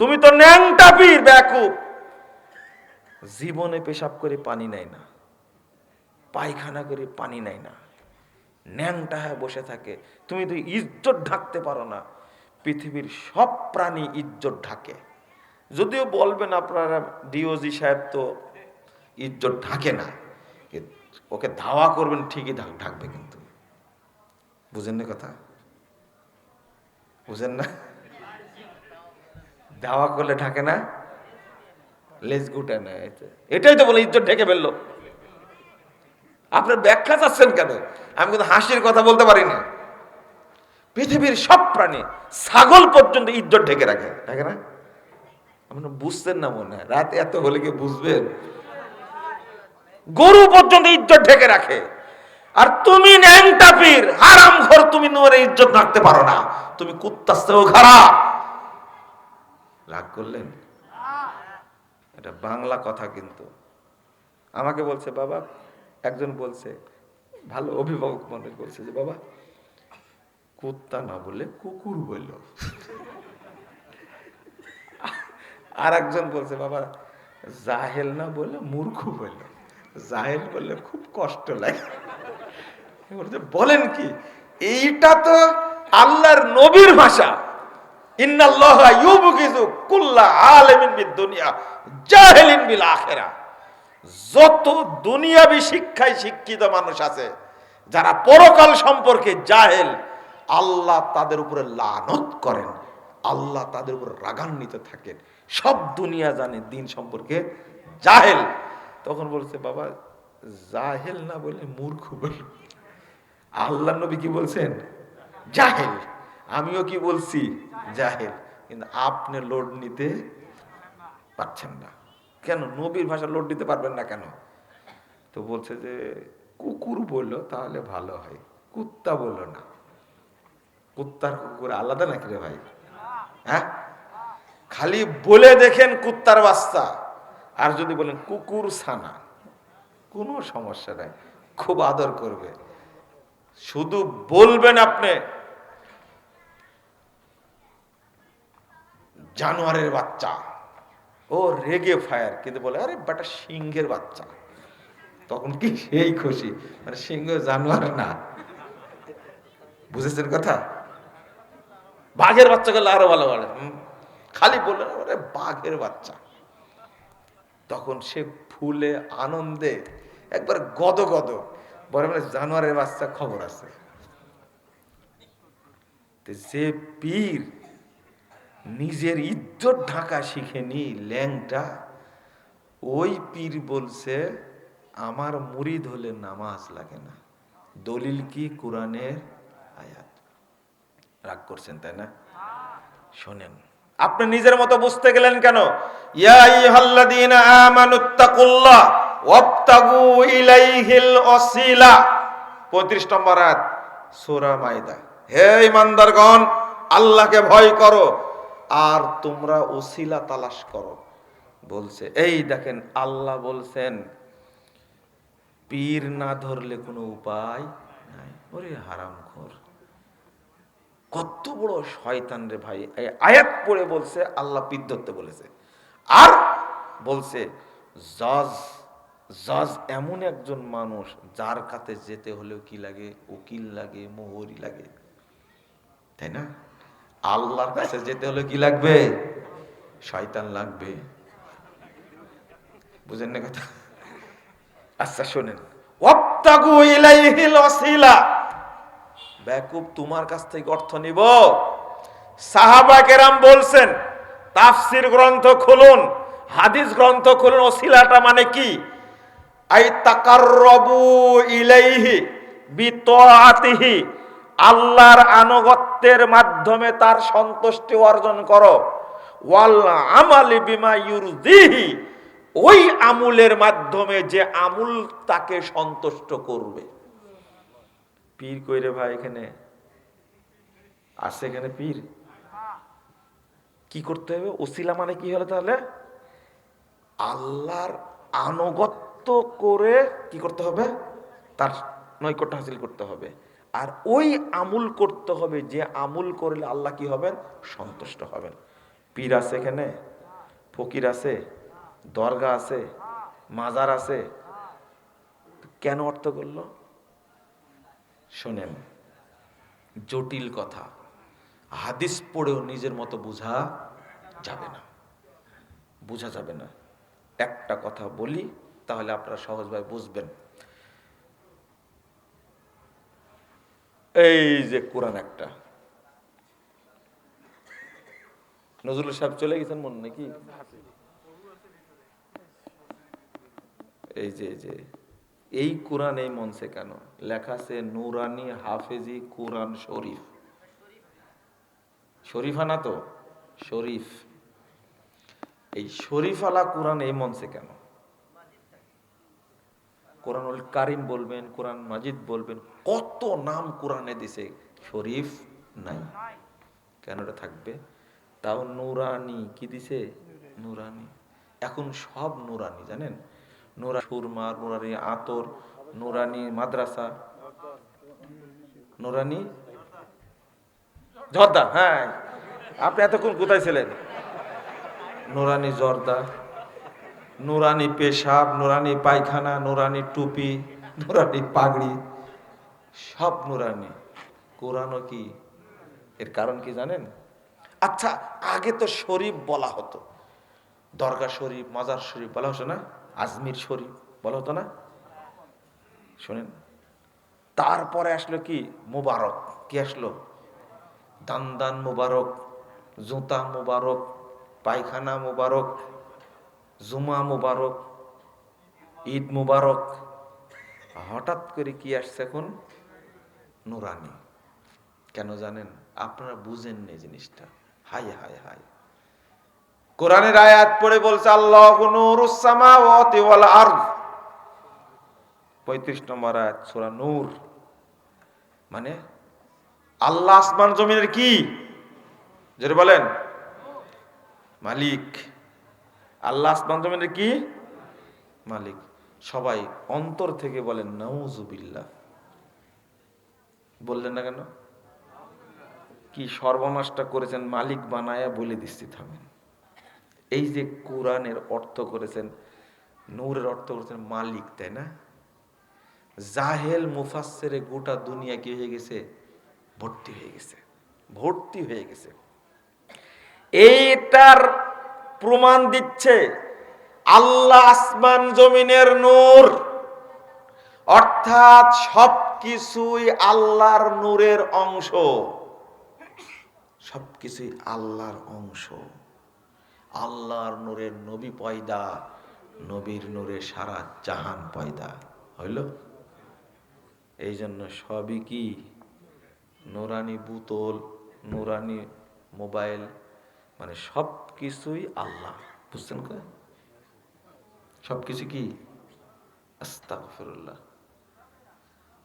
তুমি তো ন্যাংটা পীর, ব্যাকুব। জীবনে পেশাব করে পানি নেয় না, পায়খানা করে পানি নেয় না, ন্যাংটা হয়ে বসে থাকে। তুমি তো ইজ্জত ঢাকতে পারো না, পৃথিবীর সব প্রাণী ইজ্জত ঢাকে। যদিও বলবেন আপনারা, ডিওজি সাহেব তো ইজ্জত ঢাকে না ওকে ধাওয়া করবেন, ঠিকই ঢাক- ঢাকবে কিন্তু। বুঝেন না কথা? বুঝেন না? ধাওয়া করলে ঢাকে না? লেজ গুটে না এটাই তো বলে ইজ্জত ঢেকে ফেলল। আপনার ব্যাখ্যা চাচ্ছেন কেন? আমি কিন্তু হাসির কথা বলতে পারি না। পৃথিবীর সব প্রাণী ছাগল পর্যন্ত ইজ্জত ঢেকে রাখে। ঢাকে না? আপনার বুঝতেন না মনে হয়? রাত এত হলে কি বুঝবেন? গরু পর্যন্ত ইজ্জত ঢেকে রাখে। আর তুমি ন্যাংটা পীর হারাম ঘর তুমি নোরে ইজ্জত রাখতে পারো না। তুমি কুত্তাস্তেও খারাপ। রাগ করলেন? এটা বাংলা কথা কিন্তু। আমাকে বলছে, বাবা, একজন বলছে, ভালো অভিভাবক মনে করছে যে, বাবা, কুত্তা না বলে কুকুর বলল আর একজন বলছে, বাবা, জাহেল না বলে মূর্খ বলল জাহেল বললে খুব কষ্ট লাগে। বলেন কি, এইটা তো আল্লাহর নবীর ভাষা। যত দুনিয়াবি শিক্ষায় শিক্ষিত মানুষ আছে, যারা পরকাল সম্পর্কে জাহেল, আল্লাহ তাদের উপরে লানত করেন, আল্লাহ তাদের উপর রাগান্বিত থাকেন। সব দুনিয়া জানে দিন সম্পর্কে জাহেল। তখন বলছে, বাবা, জাহেল না বলে মূর্খ বল। আল্লাহ নবী কি বলছেন? জাহেল। আমিও কি বলছি? জাহেল কিন্তু আপনি লোড নিতে পারছেন না। কেন? নবীর ভাষা লোড নিতে পারবেন না কেন? তো বলছে যে, কুকুর বলল, তাহলে ভালো হয়। কুত্তা বলল না। কুত্তার কুকুর আলাদা নাকি রে ভাই? হ্যাঁ? খালি বলে দেখেন কুত্তার বাচ্চা। আর যদি বলেন কুকুর ছানা, কোনো সমস্যা নাই। খুব আদর করবে। শুধু বলবেন আপনি। জানোয়ারের বাচ্চা। ও রেগে ফায়ার কিন্তু বলে, আরে বেটা সিংহের বাচ্চা। তখন কি সেই খুশি? মানে সিংহ জানোয়ার না। বুঝেছেন কথা? বাঘের বাচ্চা গেলে আরও ভালো বলে খালি বলে ওরে বাঘের বাচ্চা। তখন সে ফুলে, আনন্দে, একবার গদ গদ, বলে মানে জানোয়ারের বাচ্চা খবর আছে। যে পীর নিজের ইজ্জত ঢাকা শিখেনি ল্যাংটা। ওই পীর বলছে, আমার মুরিদ হলে নামাজ লাগে না। দলিল কি কোরআনের আয়াত? রাগ করছেন, তাই না? শোনেন, আপনি নিজের মতো বুঝতে গেলেন কেন? 35 নম্বর সূরা আল্লাহকে ভয় করো। আর তোমরা ওসিলা তালাশ করো। বলছে, এই দেখেন, আল্লাহ বলছেন, পীর না ধরলে কোনো উপায় নাই। ওরে হারাম খোর। কত বড় শয়তান রে ভাই। আয়াত পড়ে বলছে, আল্লাহ পীর ধরতে বলেছে। আর বলছে, জজ জজ এমন একজন মানুষ যার কাছে যেতে হলেও কি লাগে? উকিল লাগে মোহরি লাগে। তাই না? আল্লাহর কাছে যেতে হলে কি লাগবে? শয়তান লাগবে। বুঝেন না কথা? আচ্ছা শোনেন। ওয়াবতাগু ইলাইহিল ওয়াসিলা। বেকুব তোমার কাছ থেকে অর্থ নিব। সাহাবা কেরাম বলছেন, তাফসির গ্রন্থ খুলুন, হাদিস গ্রন্থ খুলুন, ওসিলাটা মানে কি? আই তাকাররবু ইলাইহি বিতাআতিহি আল্লাহর আনুগত্যের মাধ্যমে তার সন্তুষ্টি অর্জন করো। ওয়াল আমালি বিমা ইউরদিহি ওই আমুলের মাধ্যমে যে আমুল তাকে সন্তুষ্ট করবে। পীর কইরে ভাই এখানে? আছে এখানে পীর? কি করতে হবে? ওসিলা মানে কি হলো তাহলে? আল্লাহর আনুগত্য করে কি করতে হবে? তার নৈকট্য হাসিল করতে হবে। আর ওই আমুল করতে হবে, যে আমুল করলে আল্লাহ কি হবেন? সন্তুষ্ট হবেন। পীর আছে এখানে, ফকির আছে দরগা আছে, মাজার আছে। কেন অর্থ করল? শোনেন, জটিল কথা। হাদিস পড়েও নিজের মতো বোঝা যাবে না। বোঝা যাবে না। একটা কথা বলি, তাহলে আপনারা সহজভাবে বুঝবেন। এই যে কোরআন একটা। নজরুল সাহেব চলে গেছেন মন নাকি? এই যে যে, এই কোরআন এই মঞ্চে কেন? লেখা আছে, নুরানি হাফেজি কোরআন শরীফ। শরীফানা তো? শরীফ। এই শরীফালা কোরআন এই মঞ্চে কেন? কোরআনুল কারিম বলবেন, কোরআন মাজিদ বলবেন কত নাম কোরআনে দিছে শরীফ নাই। কেন এটা থাকবে? তাও নুরানি কি দিছে? নুরানি। এখন সব নুরানি জানেন? নুরা সুরমা নুরানি আতর নুরানি মাদ্রাসা। নুরানি? জর্দা হ্যাঁ। আপনি এতক্ষণ কোথায় ছিলেন? নুরানি জর্দা নুরানি পেশাব নুরানি পায়খানা নুরানি টুপি নুরানি পাগড়ি। সব নুরানি। কোরআনও কি? এর কারণ কি জানেন? আচ্ছা আগে তো শরীফ বলা হতো। দরগা শরীফ, মাজার শরীফ বলা হতো না? আজমির শরীফ বলা হতো না? শোনেন, তারপরে আসলো কি? মুবারক। কি আসলো? দান মুবারক, জুতা মুবারক, পায়খানা মুবারক, জুমা মুবারক, ঈদ মুবারক। হঠাৎ করে কি আসছে এখন? নুরানি। কেন জানেন? আপনারা বুঝেন নি জিনিসটা। হাই হাই হাই কোরআনের আয়াত পড়ে বলছে, আল্লাহ 35 নম্বর আয়াত, সূরা নূর। মানে আল্লাহ আসমান জমিনের কি? যেটা বলেন। মালিক। আল্লাহ আসমান জমিনের কি? মালিক। সবাই অন্তর থেকে বলেন, নাউজুবিল্লাহ। বললেন না কেন? কি সর্বনাশটা করেছেন, মালিক বানায়া বলে দিচ্ছি, থামেন। এই যে কোরআনের অর্থ করেছেন, নূরের অর্থ করেছেন মালিক, তাই না? জাহেল মুফাসের গোটা দুনিয়া কি হয়ে গেছে? ভর্তি হয়ে গেছে। ভর্তি হয়ে গেছে। এইটার প্রমাণ দিচ্ছে আল্লাহ আসমান জমিনের নূর। অর্থাৎ সবকিছুই আল্লাহর নূরের অংশ। সবকিছুই আল্লাহর অংশ। আল্লাহর নূরের নবী পয়দা, নবীর নূরে সারা জাহান পয়দা। হইল? এই জন্য সবই কি? নোরানি বোতল, নোরানি মোবাইল মানে সব কিছুই আল্লাহ। বুঝছেন সব কিছু কি? আস্তাগফিরুল্লাহ।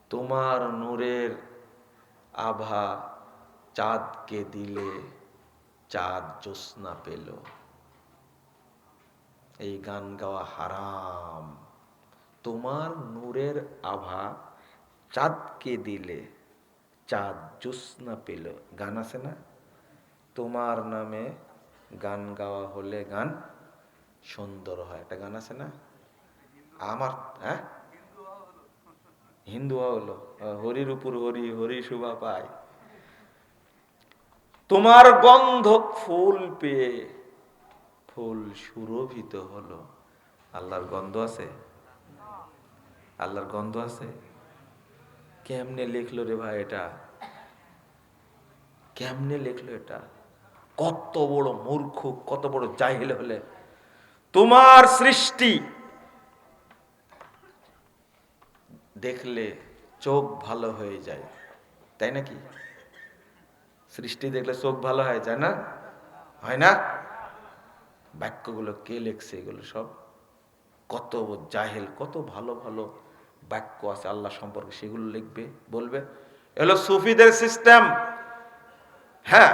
তোমার নূরের আভা চাঁদকে দিলে চাঁদ জ্যোৎস্না পেল। এই গান গাওয়া হারাম। তোমার নূরের আভা চাঁদকে দিলে চাঁদ জ্যোৎস্না পেল। গান আছে না? তোমার নামে গান গাওয়া হলে গান সুন্দর হয়। একটা গান আছে না? আমার হ্যাঁ? হিন্দু হলো হরির উপর হরি হরি শুভা পায়। তোমার গন্ধ ফুল পেয়ে ফুল সুরভিত হলো। আল্লাহর গন্ধ আছে? আল্লাহর গন্ধ আছে? কেমনে লিখলো রে ভাই এটা? কেমনে লিখলো এটা? কত বড় মূর্খ, কত বড় জাহিল হলে। তোমার সৃষ্টি দেখলে চোখ ভালো হয়ে যায়। তাই নাকি? সৃষ্টি দেখলে চোখ ভালো হয়ে যায় না? হয় না? বাক্যগুলো কে লেখছে এগুলো সব? কত জাহেল, কত ভালো ভালো বাক্য আছে আল্লাহ সম্পর্কে সেগুলো লিখবে, বলবে। এগুলো সুফিদের সিস্টেম হ্যাঁ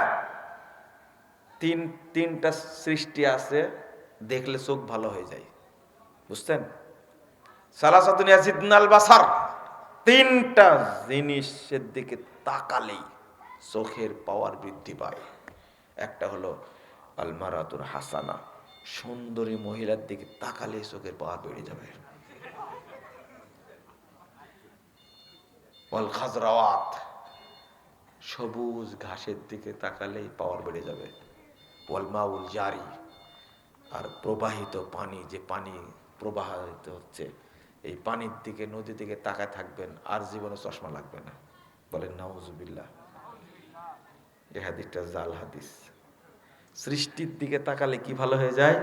তিন, তিনটা সৃষ্টি আছে, দেখলে চোখ ভালো হয়ে যায়। বুঝছেন? বাসার। তিনটা জিনিসের দিকে তাকালেই চোখের পাওয়ার বৃদ্ধি পায়। একটা হলো হাসানা। সুন্দরী মহিলার দিকে তাকালে চোখের বেড়ে যাবে। সবুজ ঘাসের দিকে তাকালেই পাওয়ার বেড়ে যাবে। জারি। আর প্রবাহিত পানি, যে পানি প্রবাহিত হচ্ছে এই পানির দিকে নদী দিকে তাকায় থাকবেন, আর জীবনে চশমা লাগবে না। বলেন, নাউজুবিল্লাহ। এ হাদিসটা জাল হাদিস। সৃষ্টির দিকে তাকালে কি ভালো হয়ে যায়?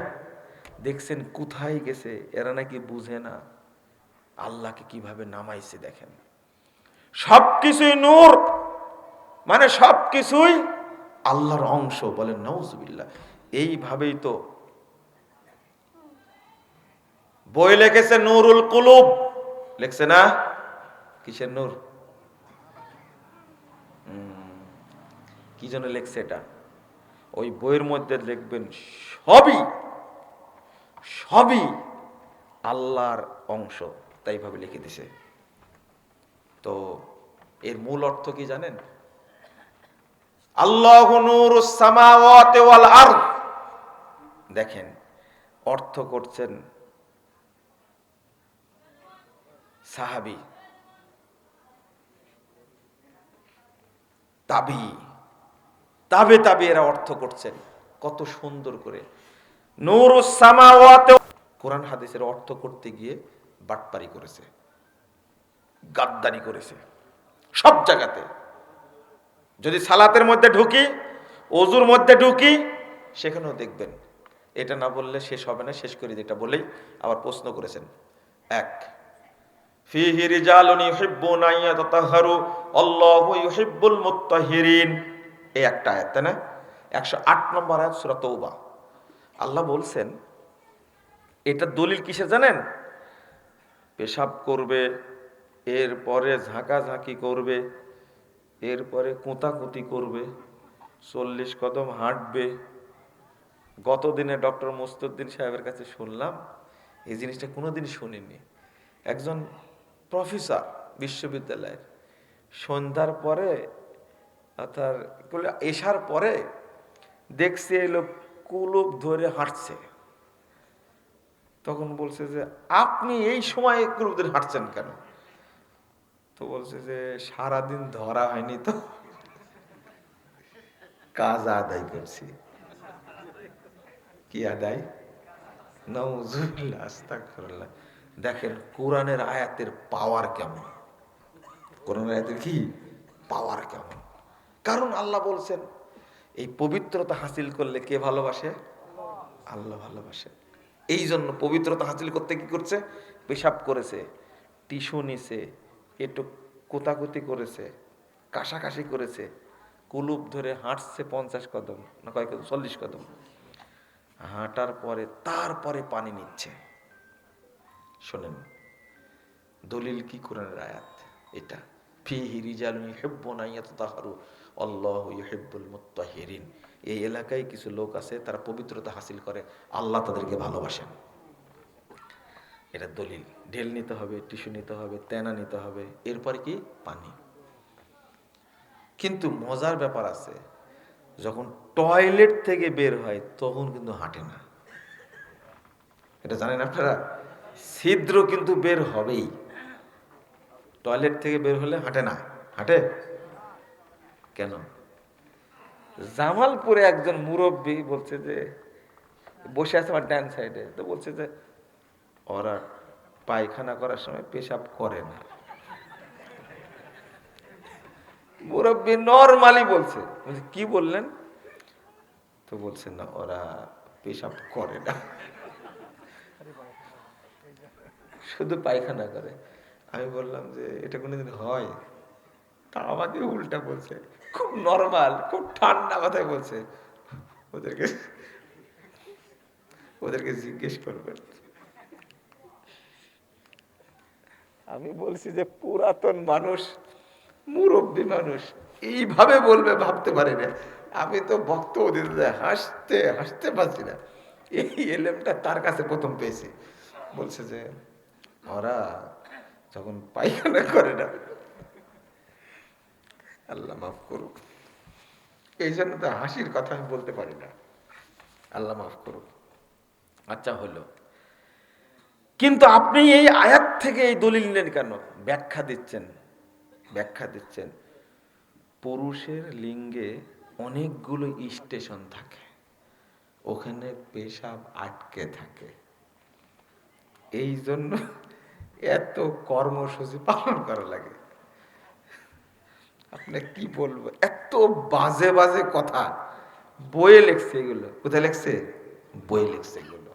দেখছেন কোথায় গেছে? এরা নাকি বুঝে না। আল্লাহকে কীভাবে নামাইছে দেখেন। সবকিছুই নূর মানে সবকিছুই আল্লাহর অংশ। বলেন নৌজুবিল্লাহ এইভাবেই তো বই লিখেছে নুরুল কুলুব। লিখছে না? কিসের নূর? কি জন্য লিখছে এটা? ওই বইয়ের মধ্যে লিখবেন সবই সবই আল্লাহর অংশ, তাই ভাবে লিখে দিছে। তো এর মূল অর্থ কি জানেন? আল্লাহ দেখেন, অর্থ করছেন সাহাবি, তাবি, তাবে তাবে এরা অর্থ করছেন, কত সুন্দর করে। নূর কোরআন হাদিসের অর্থ করতে গিয়ে বাটপারি করেছে, গাদ্দারি করেছে, সব জায়গাতে। যদি সালাতের মধ্যে ঢুকি অজুর মধ্যে ঢুকি, সেখানেও দেখবেন, এটা না বললে শেষ হবে না, শেষ করি যেটা বলেই আবার প্রশ্ন করেছেন। এক ফিহি রিজালুন ইউহিব্বুনা আইয়াতাতাহহারু আল্লাহু ইউহিব্বুল মুত্তাহিরিন। এই একটা আয়াত, তাই না? একশো আট নম্বর আয়াত, সূরা তৌবা আল্লাহ বলছেন, এটা দলিল কিসে জানেন? পেশাব করবে, এরপরে ঝাঁকাঝাঁকি করবে, এরপরে কোঁতাকুতি করবে, চল্লিশ কদম হাঁটবে। গত দিনে ডক্টর মোস্তুদ্দিন সাহেবের কাছে শুনলাম, এই জিনিসটা কোনোদিন শুনিনি। একজন প্রফেসর বিশ্ববিদ্যালয়ের। সন্ধ্যার পরে অর্থাৎ এসার পরে দেখছে এই লোক কুলুপ ধরে হাঁটছে। তখন বলছে যে, আপনি এই সময় কুলুপ ধরে হাঁটছেন কেন? তো বলছে যে, সারাদিন ধরা হয়নি তো। কাজ আদায় করছি। কি আদায়? নওজুবিল্লাহ, আস্তাগফিরুল্লাহ। দেখেন কোরআনের আয়াতের পাওয়ার কেমন? কোরআনের আয়াতের কি? পাওয়ার কেমন? কারণ আল্লাহ বলছেন, এই পবিত্রতা হাসিল করলে কে ভালোবাসে? আল্লাহ ভালোবাসে। এই জন্য পবিত্রতা হাসিল করতে কি করছে? পেশাব করেছে টিস্যু নিছে, একটু কোতাকুতি করেছে, কাশাকাশি করেছে, কুলুপ ধরে হাঁটছে পঞ্চাশ কদম না কয়েক কদম? চল্লিশ কদম। হাঁটার পরে, তারপরে পানি নিচ্ছে। শোনেন, দলিল কি কোরআনের আয়াত? এটা এই এলাকায় কিছু লোক আছে, তারা পবিত্রতা হাসিল করে, আল্লাহ তাদেরকে ভালোবাসেন। এটা দলিল। ঢেল নিতে হবে, টিস্যু নিতে হবে, তেনা নিতে হবে, এরপর কি? পানি। কিন্তু মজার ব্যাপার আছে, যখন টয়লেট থেকে বের হয়, তখন কিন্তু হাঁটে না। এটা জানেন আপনারা? ছিদ্র কিন্তু বের হবেই। টয়লেট থেকে বের হলে হাঁটে না। হাঁটে? কেন? জামালপুরে একজন মুরব্বী বলছে যে বসে আছে আমার ডান সাইডে। তো বলছে যে ওরা পায়খানা করার সময় পেশাব করে না। মুরব্বী নর্মালি বলছে। বলছে, কি বললেন? তো বলছে না ওরা পেশাব করে না। শুধু পায়খানা করে। আমি বললাম যে, এটা কোনোদিন হয়? তা আমাকে উল্টা বলছে, খুব নর্মাল খুব ঠান্ডা কথায় বলছে। ওদেরকে ওদেরকে জিজ্ঞেস করবেন। আমি বলছি যে, পুরাতন মানুষ, মুরব্বী মানুষ, এইভাবে বলবে, ভাবতে পারি না। আমি তো ভক্ত দিতে হাসতে হাসতে পারছি না। এই এলেমটা তার কাছে প্রথম পেয়েছি। বলছে যে ওরা যখন পায়খানা করে না, আল্লাহ মাফ করুক। এই জন্য তো হাসির কথা আমি বলতে পারি না। আল্লাহ মাফ করুক। আচ্ছা হলো। কিন্তু আপনি এই আয়াত থেকে এই দলিল নিলেন কেন? ব্যাখ্যা দিচ্ছেন ব্যাখ্যা দিচ্ছেন। পুরুষের লিঙ্গে অনেকগুলো স্টেশন থাকে। ওখানে পেশাব আটকে থাকে। এই জন্য এত কর্মসূচি পালন করা লাগে। আপনি কি বলব? এত বাজে বাজে কথা। বইয়ে লেখছে এগুলো। কোথায় লেখছে? বইয়ে লেখছে এগুলো।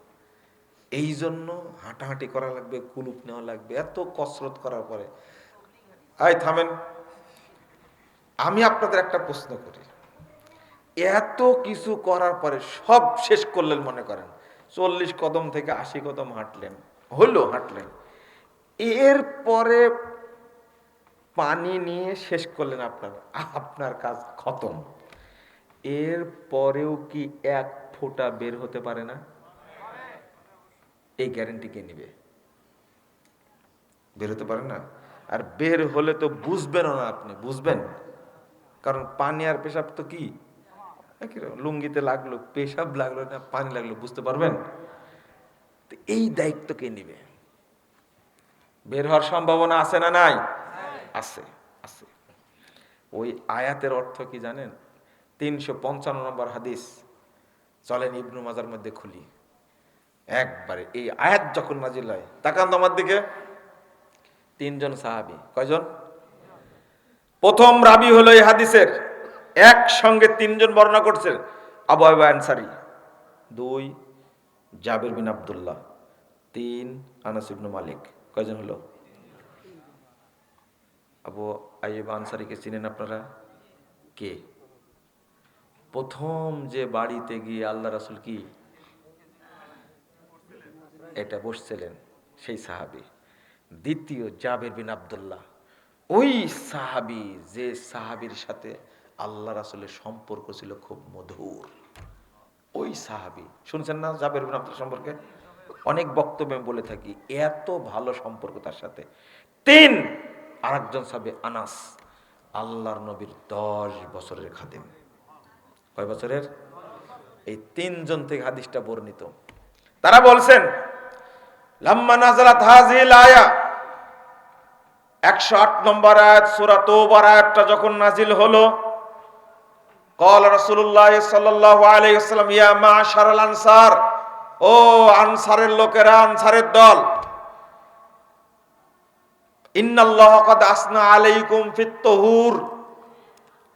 এই জন্য হাঁটাহাঁটি করা লাগবে, কুলুপ নেওয়া লাগবে, এত কসরত করার পরে। আয় থামেন। আমি আপনাদের একটা প্রশ্ন করি। এত কিছু করার পরে সব শেষ করলেন মনে করেন। চল্লিশ কদম থেকে আশি কদম হাঁটলেন হলো হাঁটলেন। এরপরে পানি নিয়ে শেষ করলেন আপনার। আপনার কাজ খতম। এর পরেও কি এক ফোঁটা বের হতে পারে না? এই গ্যারেন্টি কে নিবে? বের হতে পারে না? আর বের হলে তো বুঝবেন না আপনি, বুঝবেন? কারণ পানি আর পেশাব তো কি? একই লুঙ্গিতে লাগল, পেশাব লাগল না, পানি লাগল, বুঝতে পারবেন? এই দায়িত্ব কে নিবে? বের হওয়ার সম্ভাবনা আছে না নাই? আছে আছে। ওই আয়াতের অর্থ কি জানেন? তিনশো পঞ্চান্ন নম্বর হাদিস, চলেন ইবনু মাজার মধ্যে খুলি। একবারে, এই আয়াত যখন নাজিল হয়, তাকান তো আমার দিকে। তিনজন সাহাবি, কয়জন? প্রথম রাবি হলো এই হাদিসের। একসঙ্গে তিনজন বর্ণনা করছেন আবু আয়ুব আনসারি, দুই জাবির বিন আব্দুল্লাহ, তিন আনাস ইবনু মালিক। কয়জন হলো? আবু আইব আনসারিকে চিনেন আপনারা? কে? প্রথম যে বাড়িতে গিয়ে আল্লাহ রাসুল কি? এটা বসছিলেন, সেই সাহাবি। দ্বিতীয় জাবের বিন আবদুল্লাহ। ওই সাহাবি যে সাহাবির সাথে আল্লাহ রাসুলের সম্পর্ক ছিল খুব মধুর। ওই সাহাবি, শুনছেন না জাবের বিন আব্দুল্লাহ সম্পর্কে? অনেক বক্তব্যে বলে থাকি, এত ভালো সম্পর্ক তার সাথে। তিন, আরেকজন সাবে আনাস, আল্লাহর নবীর দশ বছরের খাদেম। কয় বছরের? এই তিনজন থেকে হাদিসটা বর্ণিত। তারা বলছেন, লাম্মা নাজালাত আয়া একশো আট নম্বর আয়াত, সুরা তোবার আয়াতটা যখন নাজিল হলো কল রসুল্লাহ সাল্লাহ আলাইসালাম ইয়া মা আনসার ও আনসারের লোকেরা, আনসারের দল।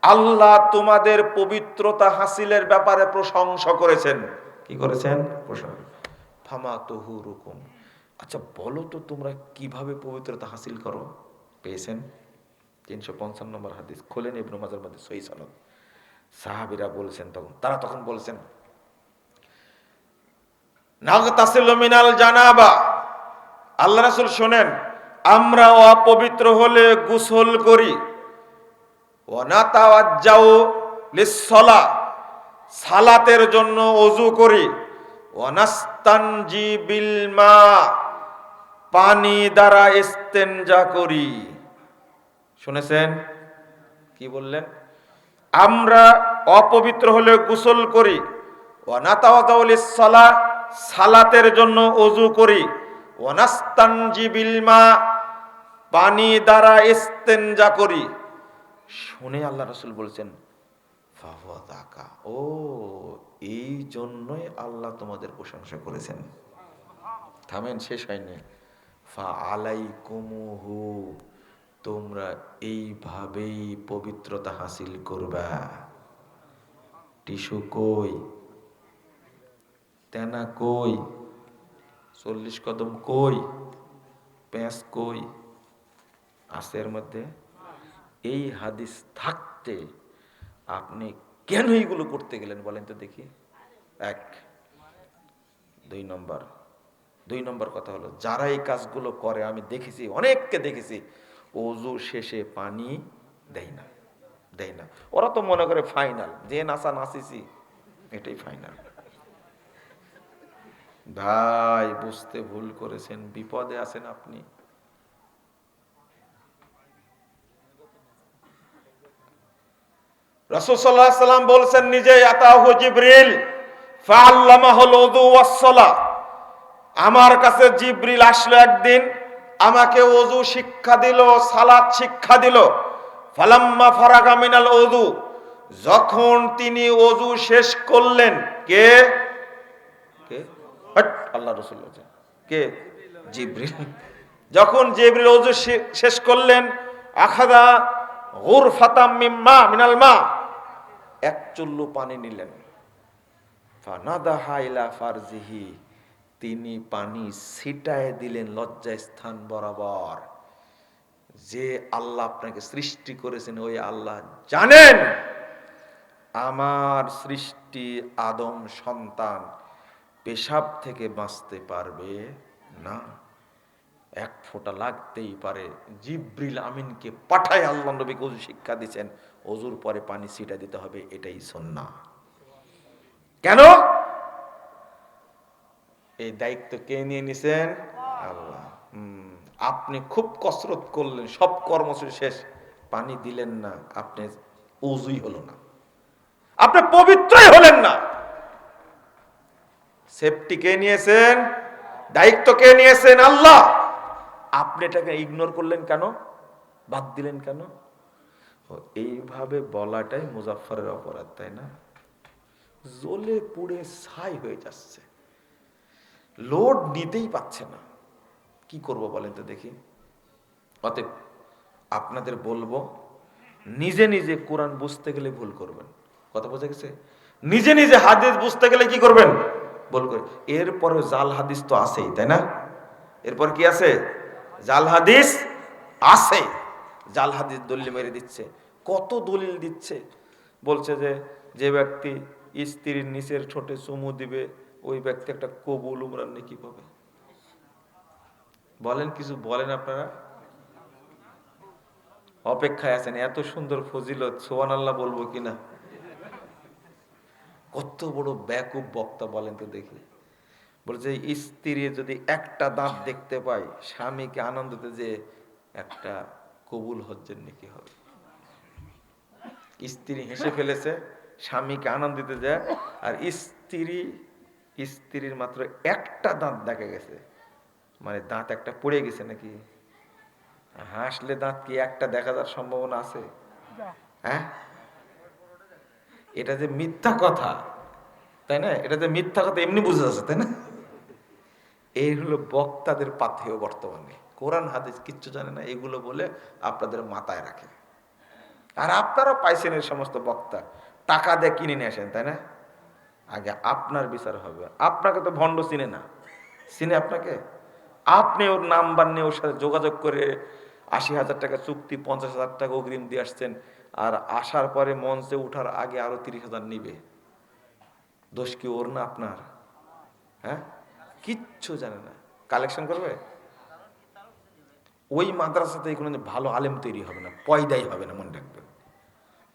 আল্লাহ তোমাদের পবিত্রতা হাসিলের ব্যাপারে প্রশংসা করেছেন। কি করেছেন? ফামা তহুরুকুম। আচ্ছা বলো তো তোমরা কীভাবে পবিত্রতা হাসিল করো? পেয়েছেন? তিনশো পঞ্চান্ন নম্বর হাদিস। খোলেন ইবনু মাজার মধ্যে সহি সনদ। সাহাবিরা বলছেন তখন, তারা তখন বলছেন মিনাল জানাবা। আল্লাহ রাসূল শোনেন, আমরা অপবিত্র হলে গোসল করি। ওয়ানাতাওয়াজ্জাউ লিসসালা, সালাতের জন্য অজু করি। ওয়ানাস্তানজি বিল মা পানি দ্বারা ইস্তেনজা করি। শুনেছেন? কি বললেন? আমরা অপবিত্র হলে গোসল করি। ওয়ানাতাওয়াজ্জাউ লিসসালা সালাতের জন্য অজু করি। ওয়ানাস্তানজি বিল পানি দ্বারা ইস্তেনজা করি। শুনে আল্লাহ রসুল বলছেন দাকা। ও, এই জন্যই আল্লাহ তোমাদের প্রশংসা করেছেন। থামেন, শেষ হয়নি। ফা আলাই কুমুহু তোমরা এইভাবেই পবিত্রতা হাসিল করবা। টিসু কই? তেনা কই? চল্লিশ কদম কই? প্যাঁচ কই? আছে এর মধ্যে। এই হাদিস থাকতে আপনি কেন এইগুলো করতে গেলেন বলেন তো দেখি। এক, দুই নম্বর। দুই নম্বর কথা হলো, যারা এই কাজগুলো করে, আমি দেখেছি, অনেককে দেখেছি, অজু শেষে পানি দেয় না দেয় না। ওরা তো মনে করে ফাইনাল যে নাচা নাচিছি, এটাই ফাইনাল ভাই বুঝতে ভুল করেছেন, বিপদে আছেন আপনি। রসুল্লাহ সাল্লাম বলছেন, নিজে আতাহু জিবরিল আমার কাছে জিব্রিল আসলো একদিন, আমাকে ওযু শিক্ষা দিল, সালাত শিক্ষা দিল। ফালাম্মা ফারাগা মিনাল যখন তিনি ওযু শেষ করলেন, কে? হট, আল্লাহ রাসূল। কে? জিব্রিল। যখন জিব্রিল ওযু শেষ করলেন আখাদা গুরফাতাম মিম্মা মিনাল মা এক চুল্লু পানি নিলেন। ফারজিহি তিনি পানি ছিটায় দিলেন লজ্জা স্থান বরাবর। যে আল্লাহ আপনাকে সৃষ্টি করেছেন ওই আল্লাহ জানেন। আমার সৃষ্টি আদম সন্তান পেশাব থেকে বাঁচতে পারবে না। এক ফোঁটা লাগতেই পারে। জিব্রিল আমিনকে পাঠায় আল্লাহ নবীকে অজু শিক্ষা দিচ্ছেন অজুর পরে পানি ছিটা দিতে হবে, এটাই সন্না কেন? এই দায়িত্ব কে নিয়ে নিছেন? আল্লাহ। আপনি খুব কসরত করলেন, সব কর্মসূচি শেষ, পানি দিলেন না, আপনি উজুই হলো না। আপনি পবিত্রই হলেন না। সেফটি কে নিয়েছেন? দায়িত্ব কে নিয়েছেন? আল্লাহ! আপনি এটাকে ইগনোর করলেন কেন? বাদ দিলেন কেন? এইভাবে বলাটাই মুজাফফরের অপরাধ, তাই না? জ্বলে পুড়ে ছাই হয়ে যাচ্ছে। লোড নিতেই পাচ্ছে না। কি করব বলেন তো দেখি। অতএব আপনাদের বলব, নিজে নিজে কোরআন বুঝতে গেলে ভুল করবেন। কথা বোঝা গেছে? নিজে নিজে হাদিস বুঝতে গেলে কি করবেন? ভুল করে। এরপরে জাল হাদিস তো আছেই, তাই না? এরপর কি আছে? জাল হাদিস আছে। জাল হাদিস দলিল মেরে দিচ্ছে। কত দলিল দিচ্ছে? বলছে যে যে ব্যক্তি স্ত্রীর নিচের ছোটে চুমু দিবে, ওই ব্যক্তি একটা কবুল উমরান নাকি পাবে। বলেন কিছু বলেন আপনারা। অপেক্ষায় আছেন, এত সুন্দর ফজিলত সোহান আল্লাহ বলব কিনা? কত বড় ব্যাকুব বক্তা বলেন তো দেখি। বলছে স্ত্রী যদি একটা দাঁত দেখতে পায় স্বামীকে আনন্দতে যে একটা কবুল হজ্জের নাকি হবে? স্ত্রী হেসে ফেলেছে স্বামীকে আনন্দিত যায় আর স্ত্রী স্ত্রীর মাত্র একটা দাঁত দেখা গেছে। মানে দাঁত একটা পড়ে গেছে নাকি? হাসলে দাঁত কি একটা দেখা যাওয়ার সম্ভাবনা আছে? হ্যাঁ? এটা যে মিথ্যা কথা। তাই না? এটা যে মিথ্যা কথা এমনি বুঝে যাচ্ছে, তাই না? এই হলো বক্তাদের পাথেয় বর্তমানে। কোরআন, হাদিস কিচ্ছু জানে না, এগুলো বলে আপনাদের মাথায় রাখে। আর আপনারা পাইছেন এই সমস্ত বক্তা, টাকা দিয়ে কিনে নিয়ে আসেন, তাই না? আগে আপনার বিচার হবে। আপনাকে তো ভণ্ড চিনে না। চিনে আপনাকে? আপনি ওর নাম্বার নিয়ে ওর সাথে যোগাযোগ করে আশি হাজার টাকা চুক্তি, পঞ্চাশ হাজার টাকা অগ্রিম দিয়ে আসছেন, আর আসার পরে মঞ্চে উঠার আগে আরও তিরিশ হাজার নিবে। দোষ কি ওর না আপনার? হ্যাঁ? কিচ্ছু জানে না। কালেকশন করবে? ওই মাদ্রাসাতে কোনো ভালো আলেম তৈরি হবে না, পয়দাই হবে না, মনে রাখবেন।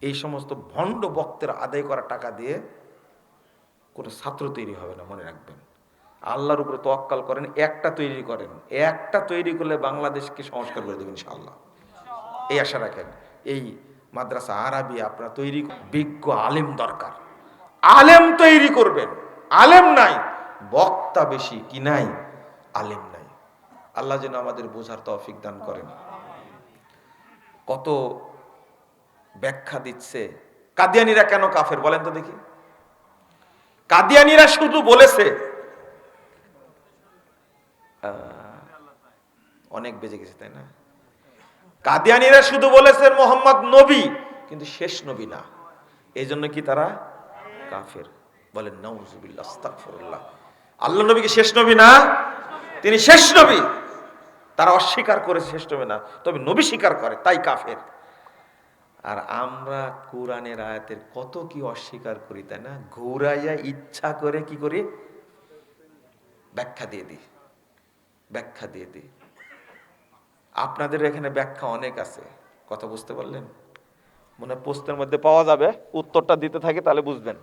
এই সমস্ত ভণ্ড বক্তের আদায় করা টাকা দিয়ে কোনো ছাত্র তৈরি হবে না, মনে রাখবেন। আল্লাহর উপরে তোয়াক্কাল করেন, একটা তৈরি করেন। একটা তৈরি করলে বাংলাদেশকে সংস্কার করে দেবেন ইনশাআল্লাহ। এই আশা রাখেন, এই মাদ্রাসা আরবি আপনার তৈরি, বিজ্ঞ আলেম দরকার। আলেম তৈরি করবেন। আলেম নাই, বক্তা বেশি কি নাই? আলেম নাই। আল্লাহ যেন আমাদের বোঝার তৌফিক দান করেন। কত ব্যাখ্যা দিচ্ছে। কাদিয়ানিরা কেন কাফের বলেন তো দেখি। কাদিয়ানিরা শুধু বলেছে অনেক বেজে গেছে, তাই না? কাদিয়ানিরা শুধু বলেছেন মোহাম্মদ নবী, কিন্তু শেষ নবী না। এই জন্য কি তারা কাফের। নাউজুবিল্লাহ আল্লাহ নবী কি শেষ নবী না? তিনি শেষ নবী। তারা অস্বীকার করে শেষ নবী না, তবে নবী স্বীকার করে, তাই কাফের। আর আমরা কোরআনের আয়াতের কত কি অস্বীকার করি, তাই না? ঘুরাইয়া ইচ্ছা করে কি করি? ব্যাখ্যা দিয়ে দিই। ব্যাখ্যা দিয়ে দিই। আপনাদের এখানে ব্যাখ্যা অনেক আছে। কথা বুঝতে পারলেন? মনে প্রশ্নের মধ্যে পাওয়া যাবে। উত্তরটা দিতে থাকে তাহলে বুঝবেন।